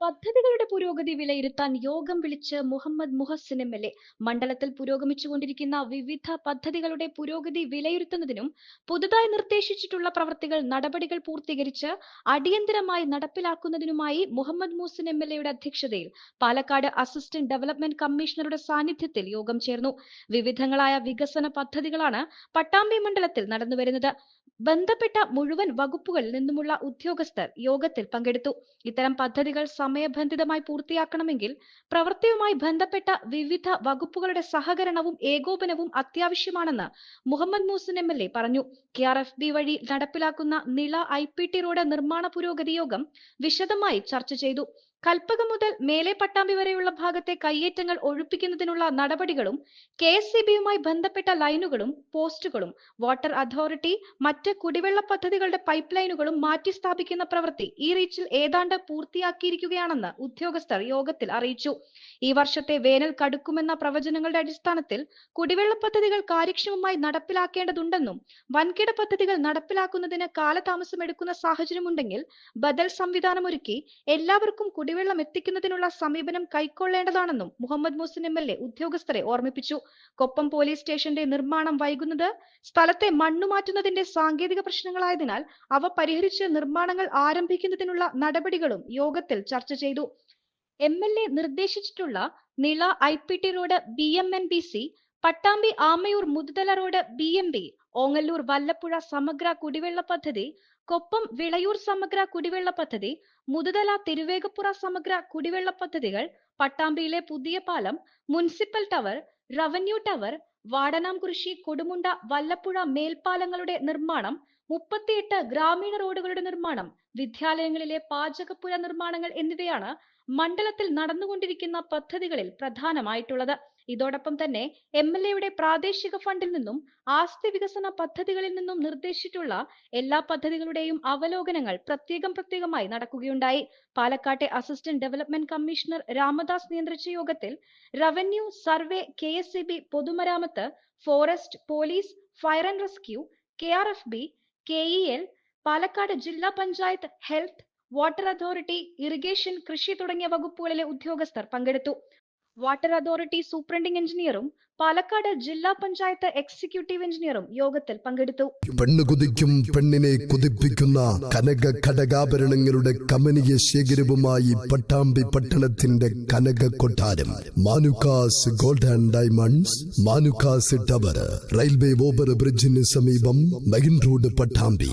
പദ്ധതികളുടെ പുരോഗതി വിലയിരുത്താൻ യോഗം വിളിച്ച് Muhammad Muhsin M L A. മണ്ഡലത്തിൽ പുരോഗമിച്ചുകൊണ്ടിരിക്കുന്ന വിവിധ പദ്ധതികളുടെ പുരോഗതി വിലയിരുത്തുന്നതിനും പുതുതായി നിർദ്ദേശിച്ചിട്ടുള്ള പ്രവൃത്തികൾ നടപടികൾ പൂർത്തീകരിച്ച് അടിയന്തരമായി നടപ്പിലാക്കുന്നതിനുമായി മുഹമ്മദ് മുഹസിൻ എം എൽ എയുടെ അധ്യക്ഷതയിൽ പാലക്കാട് അസിസ്റ്റന്റ് ഡെവലപ്മെന്റ് കമ്മീഷണറുടെ സാന്നിധ്യത്തിൽ യോഗം ചേർന്നു. വിവിധങ്ങളായ വികസന പദ്ധതികളാണ് പട്ടാമ്പി മണ്ഡലത്തിൽ നടന്നുവരുന്നത്. ബന്ധപ്പെട്ട മുഴുവൻ വകുപ്പുകളിൽ നിന്നുമുള്ള ഉദ്യോഗസ്ഥർ യോഗത്തിൽ പങ്കെടുത്തു. ഇത്തരം പദ്ധതികൾ സമയബന്ധിതമായി പൂർത്തിയാക്കണമെങ്കിൽ പ്രവൃത്തിയുമായി ബന്ധപ്പെട്ട വിവിധ വകുപ്പുകളുടെ സഹകരണവും ഏകോപനവും അത്യാവശ്യമാണെന്ന് Muhammad Muhsin M L A പറഞ്ഞു. കെ ആർ എഫ് ബി വഴി നടപ്പിലാക്കുന്ന Nila I P T road നിർമ്മാണ പുരോഗതി യോഗം വിശദമായി ചർച്ച ചെയ്തു. കൽപ്പകം മുതൽ മേലെ പട്ടാമ്പി വരെയുള്ള ഭാഗത്തെ കയ്യേറ്റങ്ങൾ ഒഴിപ്പിക്കുന്നതിനുള്ള നടപടികളും കെ എസ് സി ബിയുമായി ബന്ധപ്പെട്ട ലൈനുകളും പോസ്റ്റുകളും വാട്ടർ അതോറിറ്റി മറ്റ് കുടിവെള്ള പദ്ധതികളുടെ പൈപ്പ് ലൈനുകളും മാറ്റി സ്ഥാപിക്കുന്ന പ്രവൃത്തി ഈ റീച്ചിൽ ഏതാണ്ട് പൂർത്തിയാക്കിയിരിക്കുകയാണെന്ന് ഉദ്യോഗസ്ഥർ യോഗത്തിൽ അറിയിച്ചു. ഈ വർഷത്തെ വേനൽ കടുക്കുമെന്ന പ്രവചനങ്ങളുടെ അടിസ്ഥാനത്തിൽ കുടിവെള്ള പദ്ധതികൾ കാര്യക്ഷമമായി നടപ്പിലാക്കേണ്ടതുണ്ടെന്നും വൻകിട പദ്ധതികൾ നടപ്പിലാക്കുന്നതിന് കാലതാമസമെടുക്കുന്ന സാഹചര്യമുണ്ടെങ്കിൽ ബദൽ സംവിധാനമൊരുക്കി എല്ലാവർക്കും കുടിവെള്ളം എത്തിക്കുന്നതിനുള്ള സമീപനം കൈക്കൊള്ളേണ്ടതാണെന്നും Muhammad Muhsin M L A ഉദ്യോഗസ്ഥരെ ഓർമ്മിപ്പിച്ചു. കൊപ്പം പോലീസ് സ്റ്റേഷന്റെ നിർമ്മാണം വൈകുന്നത് സ്ഥലത്തെ മണ്ണുമാറ്റുന്നതിന്റെ സാങ്കേതിക പ്രശ്നങ്ങളായതിനാൽ അവ പരിഹരിച്ച് നിർമ്മാണങ്ങൾ ആരംഭിക്കുന്നതിനുള്ള നടപടികളും യോഗത്തിൽ ചർച്ച ചെയ്തു. M L A നിർദ്ദേശിച്ചിട്ടുള്ള Nila I P T road B M N B C Pattambi Amayur Muthuthala road B M B Ongallur Vallappuzha സമഗ്ര കുടിവെള്ള പദ്ധതി കൊപ്പം വിളയൂർ സമഗ്ര കുടിവെള്ള പദ്ധതി മുതുതല തിരുവേഗപ്പുറ സമഗ്ര കുടിവെള്ള പദ്ധതികൾ പട്ടാമ്പിയിലെ പുതിയ പാലം municipal tower revenue tower Vadanamkurissi Kodumunda Vallappuzha മേൽപ്പാലങ്ങളുടെ നിർമ്മാണം മുപ്പത്തിയെട്ട് ഗ്രാമീണ റോഡുകളുടെ നിർമ്മാണം വിദ്യാലയങ്ങളിലെ പാചകപ്പുര നിർമ്മാണങ്ങൾ എന്നിവയാണ് മണ്ഡലത്തിൽ നടന്നുകൊണ്ടിരിക്കുന്ന പദ്ധതികളിൽ പ്രധാനമായിട്ടുള്ളത്. ഇതോടൊപ്പം തന്നെ എം എൽ എയുടെ പ്രാദേശിക ഫണ്ടിൽ നിന്നും ആസ്തി വികസന പദ്ധതികളിൽ നിന്നും നിർദ്ദേശിച്ചിട്ടുള്ള എല്ലാ പദ്ധതികളുടെയും അവലോകനങ്ങൾ പ്രത്യേകം പ്രത്യേകമായി നടക്കുകയുണ്ടായി. പാലക്കാട്ടെ അസിസ്റ്റന്റ് ഡെവലപ്മെന്റ് കമ്മീഷണർ രാമദാസ് നിയന്ത്രിച്ച യോഗത്തിൽ റവന്യൂ സർവേ കെ പൊതുമരാമത്ത് forest police fire and rescue K R F B K E L Palakkad ജില്ലാ panchayat health water authority irrigation കൃഷി തുടങ്ങിയ വകുപ്പുകളിലെ ഉദ്യോഗസ്ഥർ പങ്കെടുത്തു. വാട്ടർ അതോറിറ്റി സൂപ്രണ്ടിംഗ് എഞ്ചിനീയറും പാലക്കാട് ജില്ലാ പഞ്ചായത്ത് എക്സിക്യൂട്ടീവ് എഞ്ചിനീയറും യോഗത്തിൽ പങ്കെടുത്തു. പെണ്ണ് കുതിക്കും പെണ്ണിനെ കുതിപ്പിക്കുന്ന കനക ഘടകാഭരണങ്ങളുടെ കമനീയ ശേഖരവുമായി പട്ടാമ്പി പട്ടണത്തിന്റെ കനക കൊട്ടാരം. Manukkas gold and diamonds Manukkas tower railway over ബ്രിഡ്ജിന് സമീപം മെയിൻ റോഡ് പട്ടാമ്പി.